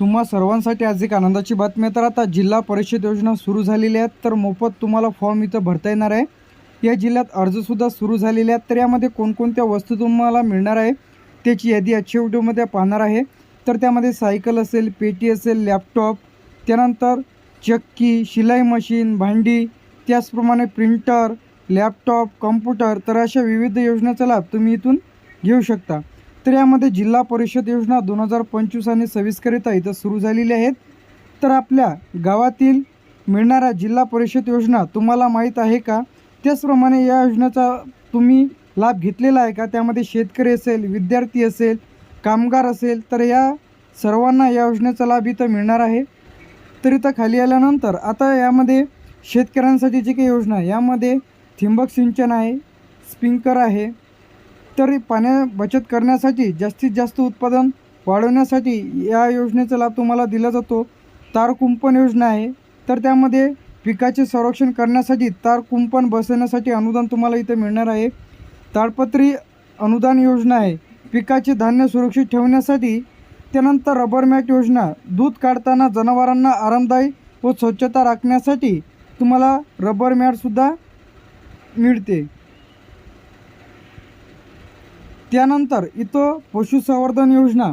तुम्हा सर्वांसाठी आज एक आनंदाची बातमी आहे. तर आता जिल्हा परिषद योजना सुरू झालेल्या आहेत तर मोफत तुम्हाला फॉर्म इथं भरता येणार आहे. या जिल्ह्यात अर्जसुद्धा सुरू झालेले आहेत. तर यामध्ये कोणकोणत्या वस्तू तुम्हाला मिळणार आहे त्याची यादी आजच्या व्हिडिओमध्ये पाहणार आहे. तर त्यामध्ये सायकल असेल पेटी असेल लॅपटॉप त्यानंतर चक्की शिलाई मशीन भांडी त्याचप्रमाणे प्रिंटर लॅपटॉप कम्प्युटर तर अशा विविध योजनेचा लाभ तुम्ही इथून घेऊ शकता. तर यामध्ये जिल्हा परिषद योजना दोन हजार पंचवीस आणि सव्वीसकरिता इथं सुरू झालेली आहेत. तर आपल्या गावातील मिळणाऱ्या जिल्हा परिषद योजना तुम्हाला माहीत आहे का? त्याचप्रमाणे या योजनेचा तुम्ही लाभ घेतलेला आहे का? त्यामध्ये शेतकरी असेल विद्यार्थी असेल कामगार असेल तर या सर्वांना या योजनेचा लाभ इथं मिळणार आहे. तर इथं खाली आल्यानंतर आता यामध्ये शेतकऱ्यांसाठी जी काही योजना यामध्ये थिंबक सिंचन आहे स्प्रिंकर आहे तरी पाण्या बचत करण्यासाठी जास्तीत जास्त उत्पादन वाढवण्यासाठी या योजनेचा लाभ तुम्हाला दिला जातो. तार कुंपण योजना आहे. तर त्यामध्ये पिकाचे संरक्षण करण्यासाठी तार कुंपण बसवण्यासाठी अनुदान तुम्हाला इथे मिळणार आहे. ताडपत्री अनुदान योजना आहे. पिकाचे धान्य सुरक्षित ठेवण्यासाठी त्यानंतर रबर मॅट योजना दूध काढताना जनावरांना आरामदायी व स्वच्छता राखण्यासाठी तुम्हाला रबर मॅटसुद्धा मिळते. त्यानंतर इथं पशुसंवर्धन योजना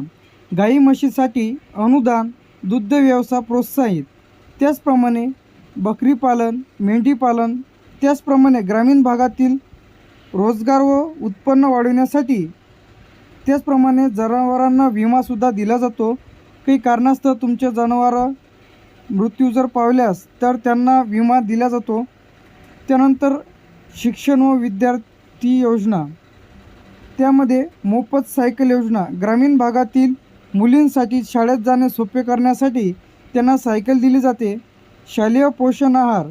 गाई म्हशीसाठी अनुदान दुग्ध व्यवसाय प्रोत्साहित त्याचप्रमाणे बकरी पालन मेंढी पालन त्याचप्रमाणे ग्रामीण भागातील रोजगार व उत्पन्न वाढवण्यासाठी त्याचप्रमाणे जनावरांना विमासुद्धा दिला जातो. काही कारणास्तव तुमचे जनावरं मृत्यू जर पावल्यास तर त्यांना विमा दिला जातो. त्यानंतर शिक्षण व विद्यार्थी योजना. त्यामध्ये मोफत सायकल योजना ग्रामीण भागातील मुलींसाठी शाळेत जाणे सोपे करण्यासाठी त्यांना सायकल दिली जाते. शालेय पोषण आहार.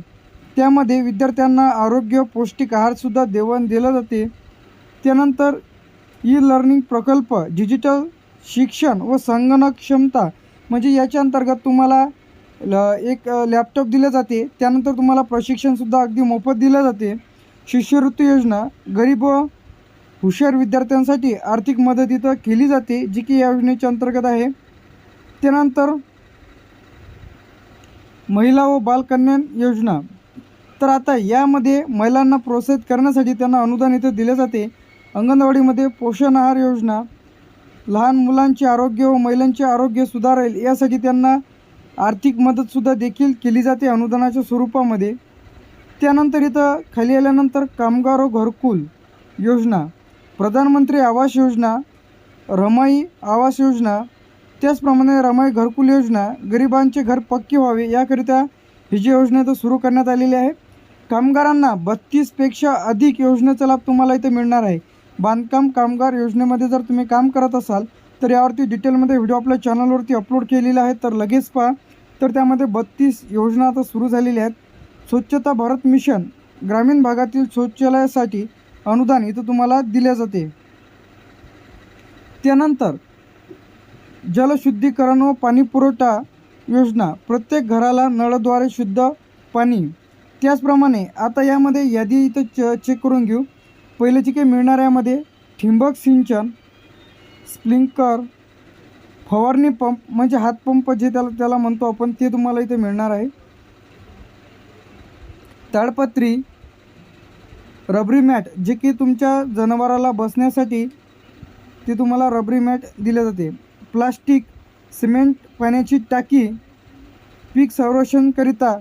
त्यामध्ये विद्यार्थ्यांना आरोग्य पौष्टिक आहारसुद्धा देवण दिलं जाते. त्यानंतर ई लर्निंग प्रकल्प डिजिटल शिक्षण व संगणक क्षमता म्हणजे याच्या अंतर्गत तुम्हाला ल एक लॅपटॉप दिले जाते. त्यानंतर तुम्हाला प्रशिक्षणसुद्धा अगदी मोफत दिलं जाते. शिष्यवृत्ती योजना गरीब व हुशार विद्यार्थ्यांसाठी आर्थिक मदत इथं केली जाते जी की या योजनेच्या अंतर्गत आहे. त्यानंतर महिला व बालकल्याण योजना. तर आता यामध्ये महिलांना प्रोत्साहित करण्यासाठी त्यांना अनुदान इथं दिले जाते. अंगणवाडीमध्ये पोषण आहार योजना लहान मुलांचे आरोग्य व महिलांचे आरोग्य सुधारेल यासाठी त्यांना आर्थिक मदतसुद्धा देखील केली जाते अनुदानाच्या स्वरूपामध्ये. त्यानंतर इथं खाली आल्यानंतर कामगार व घरकुल योजना. प्रधानमंत्री आवास योजना रमाई आवास योजना त्याचप्रमाणे रमाई घरकुल योजना गरिबांचे घर पक्के व्हावे याकरिता ही जी योजना इथं सुरू करण्यात आलेली आहे. कामगारांना बत्तीसपेक्षा अधिक योजनेचा लाभ तुम्हाला इथे मिळणार आहे. बांधकाम कामगार योजनेमध्ये जर तुम्ही काम करत असाल तर यावरती डिटेलमध्ये व्हिडिओ आपल्या चॅनलवरती अपलोड केलेला आहे तर लगेच पहा. तर त्यामध्ये बत्तीस योजना आता सुरू झालेल्या आहेत. स्वच्छता भारत मिशन ग्रामीण भागातील शौचालयासाठी अनुदान इथं तुम्हाला दिले जाते. त्यानंतर जलशुद्धीकरण व पाणी पुरवठा योजना प्रत्येक घराला नळद्वारे शुद्ध पाणी. त्याचप्रमाणे आता यामध्ये यादी इथं च चेक करून घेऊ. पहिलं जे काही मिळणाऱ्यामध्ये ठिंबक सिंचन स्प्लिंकर फवारणी पंप म्हणजे हातपंप जे त्याला त्याला म्हणतो आपण ते तुम्हाला इथे मिळणार आहे. ताडपत्री रबरी मॅट जे की तुमच्या जनावराला बसण्यासाठी ते तुम्हाला रबरी मॅट दिले जाते. प्लास्टिक सिमेंट पाण्याची टाकी पीक संरक्षणकरिता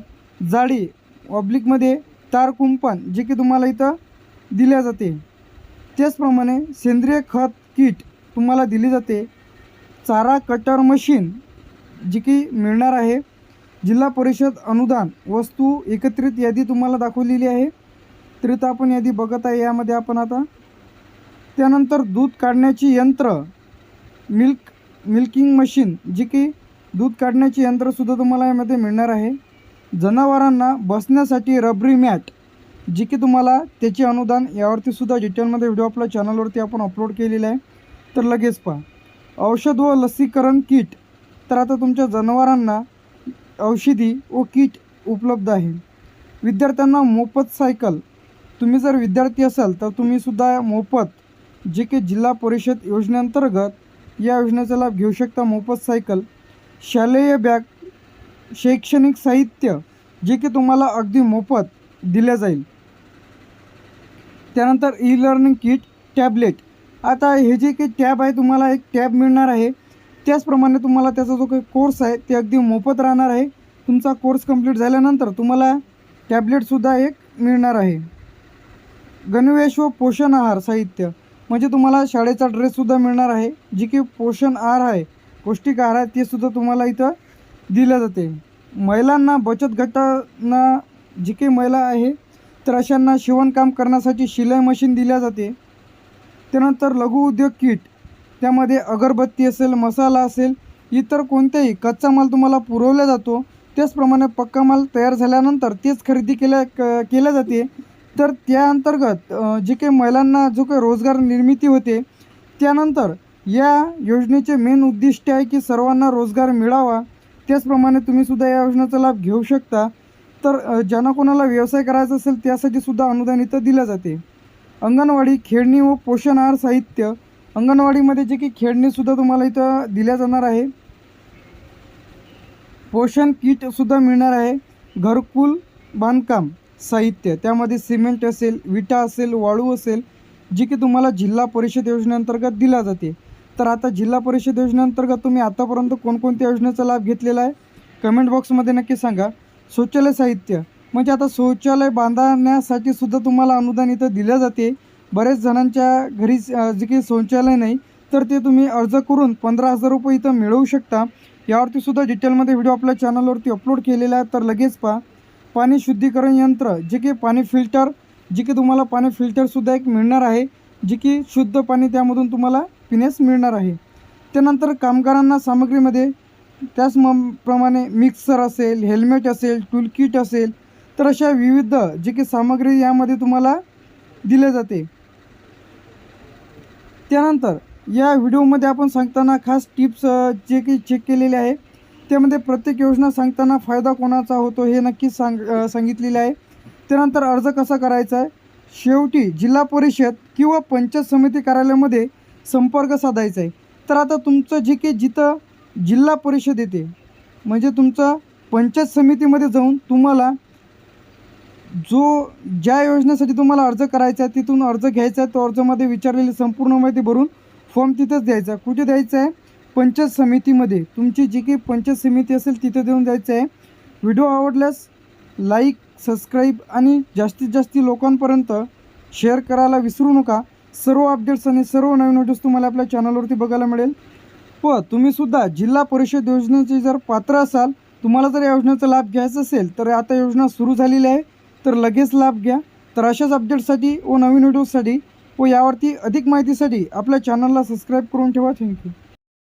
जाळी ऑब्लिकमध्ये तार कुंपण जे की तुम्हाला इथं दिल्या जाते. त्याचप्रमाणे सेंद्रिय खत किट तुम्हाला दिली जाते. चारा कटर मशीन जी की मिळणार आहे. जिल्हा परिषद अनुदान वस्तू एकत्रित यादी तुम्हाला दाखवलेली आहे. तर इथं आपण यादी बघत आहे यामध्ये आपण आता त्यानंतर दूध काढण्याची यंत्र मिल्क मिल्किंग मशीन जी की दूध काढण्याची यंत्रसुद्धा तुम्हाला यामध्ये मिळणार आहे. जनावरांना बसण्यासाठी रबरी मॅट जी की तुम्हाला त्याचे अनुदान यावरतीसुद्धा डिटेलमध्ये व्हिडिओ आपल्या चॅनलवरती आपण अपलोड केलेला आहे. तर लगेच पहा. औषध व लसीकरण किट तर आता तुमच्या जनावरांना औषधी व किट उपलब्ध आहे. विद्यार्थ्यांना मोफत सायकल तुम्ही जर विद्यार्थी असाल तर तुम्हीसुद्धा मोफत जे की जिल्हा परिषद योजनेअंतर्गत या योजनेचा लाभ घेऊ शकता. मोफत सायकल शालेय बॅग शैक्षणिक साहित्य जे की तुम्हाला अगदी मोफत दिले जाईल. त्यानंतर ई लर्निंग किट टॅबलेट आता हे जे काही टॅब आहे तुम्हाला एक टॅब मिळणार आहे. त्याचप्रमाणे तुम्हाला त्याचा जो काही कोर्स आहे ते अगदी मोफत राहणार आहे. तुमचा कोर्स कंप्लीट झाल्यानंतर तुम्हाला टॅबलेटसुद्धा एक मिळणार आहे. गणवेश व पोषण आहार साहित्य. म्हणजे तुम्हाला शाळेचा ड्रेससुद्धा मिळणार आहे. जी की पोषण आहार आहे पौष्टिक आहार आहे ते सुद्धा तुम्हाला इथं दिलं जाते. महिलांना बचत गटांना जी काही महिला आहे तर अशांना शिवणकाम करण्यासाठी शिलाई मशीन दिल्या जाते. त्यानंतर लघु उद्योग किट त्यामध्ये अगरबत्ती असेल मसाला असेल इतर कोणत्याही कच्चा माल तुम्हाला पुरवला जातो. त्याचप्रमाणे पक्का माल तयार झाल्यानंतर तेच खरेदी केल्या क केल्या जाते. तर त्या अंतर्गत जे काही महिलांना जो काही रोजगार निर्मिती होते त्यानंतर या योजनेचे मेन उद्दिष्ट आहे की सर्वांना रोजगार मिळावा. त्याचप्रमाणे तुम्हीसुद्धा या योजनेचा लाभ घेऊ शकता. तर ज्यांना कोणाला व्यवसाय करायचा असेल त्यासाठी सुद्धा अनुदान इथं दिलं जाते. अंगणवाडी खेळणी व पोषण आहार साहित्य. अंगणवाडीमध्ये जे की खेळणीसुद्धा तुम्हाला इथं दिल्या जाणार आहे. पोषण किटसुद्धा मिळणार आहे. घरकुल बांधकाम. साहित्य. त्यामध्ये सिमेंट असेल विटा असेल वाळू असेल जी की तुम्हाला जिल्हा परिषद योजनेअंतर्गत दिला जाते. तर आता जिल्हा परिषद योजनेअंतर्गत तुम्ही आतापर्यंत कोणकोणत्या योजनेचा लाभ घेतलेला आहे? कमेंट बॉक्समध्ये नक्की सांगा. शौचालय साहित्य. म्हणजे आता शौचालय बांधण्यासाठी सुद्धा तुम्हाला अनुदान इथं दिलं जाते. बरेच जणांच्या घरी जे काही शौचालय नाही तर ते तुम्ही अर्ज करून पंधरा हजार रुपये इथं मिळवू शकता. यावरती सुद्धा डिटेलमध्ये व्हिडिओ आपल्या चॅनलवरती अपलोड केलेला आहे तर लगेच पहा. पाणी शुद्धीकरण यंत्र जे की पाणी फिल्टर जे की तुम्हाला पाणी फिल्टरसुद्धा एक मिळणार आहे जे की शुद्ध पाणी त्यामधून तुम्हाला पिण्यास मिळणार आहे. त्यानंतर कामगारांना सामग्रीमध्ये त्याच म प्रमाणे मिक्सर असेल हेल्मेट असेल टूलकिट असेल तर अशा विविध जे की सामग्री यामध्ये तुम्हाला दिले जाते. त्यानंतर या व्हिडिओमध्ये आपण सांगताना खास टिप्स जे की चेक केलेले आहे. त्यामध्ये प्रत्येक योजना सांगताना फायदा कोणाचा होतो हे नक्कीच सांग सांगितलेलं सांगितलेले आहे. त्यानंतर अर्ज कसा करायचा आहे? शेवटी जिल्हा परिषद किंवा पंचायत समिती कार्यालयामध्ये संपर्क साधायचा आहे. तर आता तुमचं जे काही जिथं जिल्हा परिषद येते म्हणजे तुमचं पंचायत समितीमध्ये जाऊन तुम्हाला जो ज्या योजनेसाठी तुम्हाला अर्ज करायचा आहे तिथून अर्ज घ्यायचा आहे तो अर्जामध्ये विचारलेली संपूर्ण माहिती भरून फॉर्म तिथंच द्यायचा कुठे द्यायचा आहे? पंचायत समितीमध्ये तुमची जी काही पंचायत समिती असेल तिथं देऊन द्यायचं आहे. व्हिडिओ आवडल्यास लाईक सबस्क्राईब आणि जास्तीत जास्त लोकांपर्यंत शेअर करायला विसरू नका. सर्व अपडेट्स आणि सर्व नवीन नोटीस तुम्हाला आपल्या चॅनलवरती बघायला मिळेल. व तुम्हीसुद्धा जिल्हा परिषद योजनेचे जर पात्र असाल तुम्हाला जर या योजनेचा लाभ घ्यायचा असेल तर आता योजना सुरू झालेली आहे. तर लगेच लाभ घ्या. तर अशाच अपडेट्ससाठी व नवीन व्हिडिओसाठी व यावरती अधिक माहितीसाठी आपल्या चॅनलला सबस्क्राईब करून ठेवा. थँक्यू